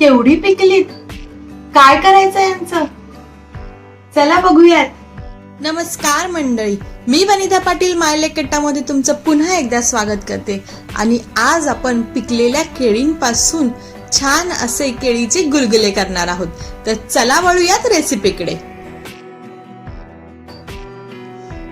केवढी पिकलीत? काय करायचं यांचं? चला बघूयात. नमस्कार मंडळी. मी वनिता पाटील मायले कट्टामध्ये तुमचं पुन्हा एकदा स्वागत करते. आणि आज आपण पिकलेल्या केळींपासून छान असे केळीचे गुलगुले करणार आहोत. तर चला वळूयात रेसिपीकडे.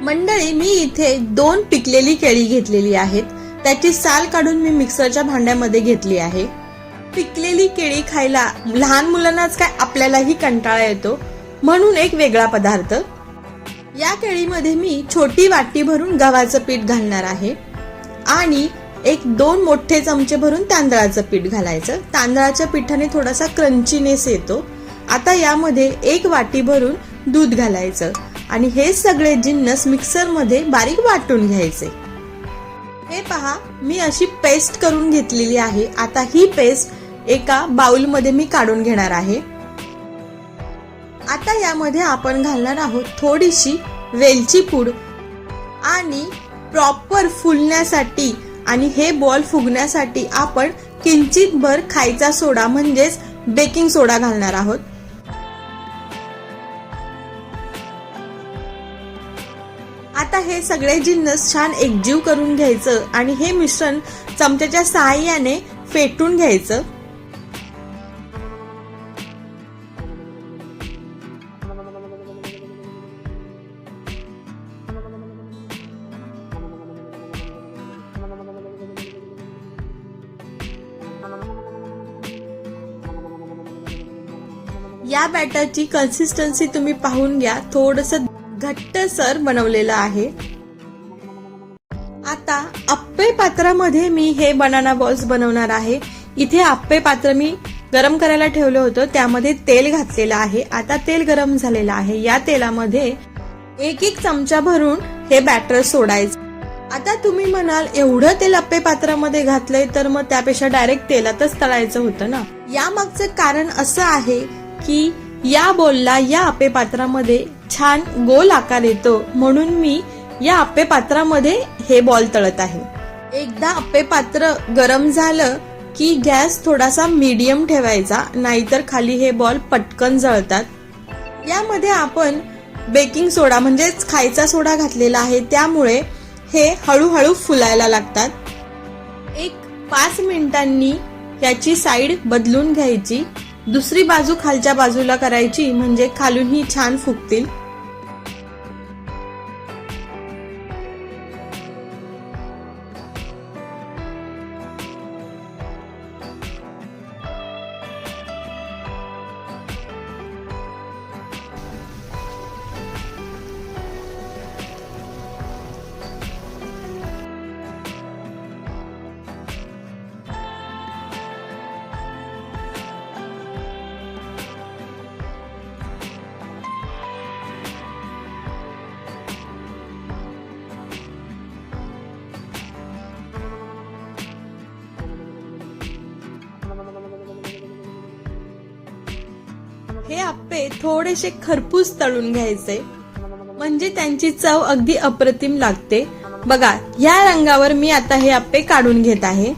मंडळी मी इथे दोन पिकलेली केळी घेतलेली आहेत. त्याची साल काढून मी मिक्सरच्या भांड्यामध्ये घेतली आहे. पिकलेली केळी खायला लहान मुलांनाच काय आपल्यालाही कंटाळा येतो? म्हणून एक वेगळा पदार्थ. या केळीमध्ये मी छोटी वाटी भरून गव्हाचं पीठ घालणार आहे. आणि एक दोन मोठे चमचे भरून तांदळाचं पीठ घालायचं. तांदळाच्या पिठाने थोडासा क्रंचीनेस येतो. आता यामध्ये एक वाटी भरून दूध घालायचं. आणि हे सगळे जिन्नस मिक्सरमध्ये बारीक वाटून घ्यायचे. हे पहा मी अशी पेस्ट करून घेतलेली आहे. आता ही पेस्ट एका बाउलमध्ये मी काढून घेणार आहे. आता यामध्ये आपण घालणार आहोत थोडीशी वेलची पूड आणि प्रॉपर फुलण्यासाठी आणि हे बॉल फुगण्यासाठी आपण किंचित भर खायचा सोडा म्हणजेच बेकिंग सोडा घालणार आहोत. आता हे सगळे जिन्नस छान एकजीव करून घ्यायचं आणि हे मिश्रण चमच्याच्या सहाय्याने फेटून घ्यायचं. या बॅटरची कन्सिस्टन्सी तुम्ही पाहून घ्या. थोडस घट्टसर बनवलेलं आहे. आता अप्पे पात्रामध्ये मी हे बनाना बॉल्स बनवणार आहे. इथे अप्पे पात्र मी गरम करायला ठेवलं होतं. त्यामध्ये तेल घातलेलं आहे. आता तेल गरम झालेलं आहे. या तेलामध्ये एक एक चमचा भरून हे बॅटर सोडायचं. आता तुम्ही म्हणाल एवढं तेल अप्पे पात्रामध्ये घातलंय तर मग त्यापेक्षा डायरेक्ट तेलातच तळायचं होतं ना? यामागचं कारण असं आहे की या बोलला या आपे पात्रामध्ये छान गोल आकार येतो. म्हणून मी या आपे पात्रामध्ये हे बॉल तळत आहे. एकदा आपे पात्र गरम झालं की गॅस थोडासा मीडियम ठेवायचा नाहीतर खाली हे बॉल पटकन जळतात. यामध्ये आपण बेकिंग सोडा म्हणजेच खायचा सोडा घातलेला आहे त्यामुळे हे हळूहळू फुलायला लागतात. एक पाच मिनिटांनी याची साईड बदलून घ्यायची. दुसरी बाजू खालच्या बाजूला करायची म्हणजे खालूनही छान फुगतील. हे आप्पे थोडेसे खरपूस तळून घ्यायचे. म्हणजे त्यांची चव अगदी अप्रतिम लागते. बघा या रंगावर मी आता हे आप्पे काढून घेत आहे.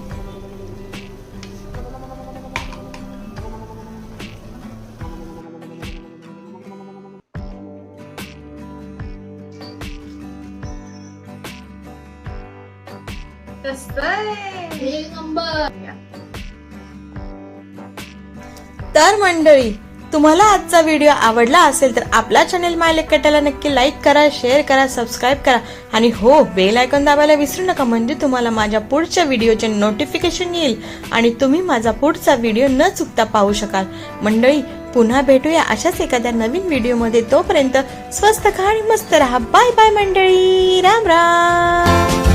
तर मंडळी तुम्हाला आजचा व्हिडिओ आवडला असेल तर आपला चॅनल माय कटाला नक्की लाईक करा शेअर करा सबस्क्राईब करा. आणि हो बेल आयकॉन दाबायला विसरू नका म्हणजे तुम्हाला माझ्या पुढच्या व्हिडिओचे नोटिफिकेशन येईल. आणि तुम्ही माझा पुढचा व्हिडिओ न चुकता पाहू शकाल. मंडळी पुन्हा भेटूया अशाच एखाद्या नवीन व्हिडिओमध्ये. तोपर्यंत स्वस्त खा आणि मस्त राहा. बाय बाय मंडळी. राम राम.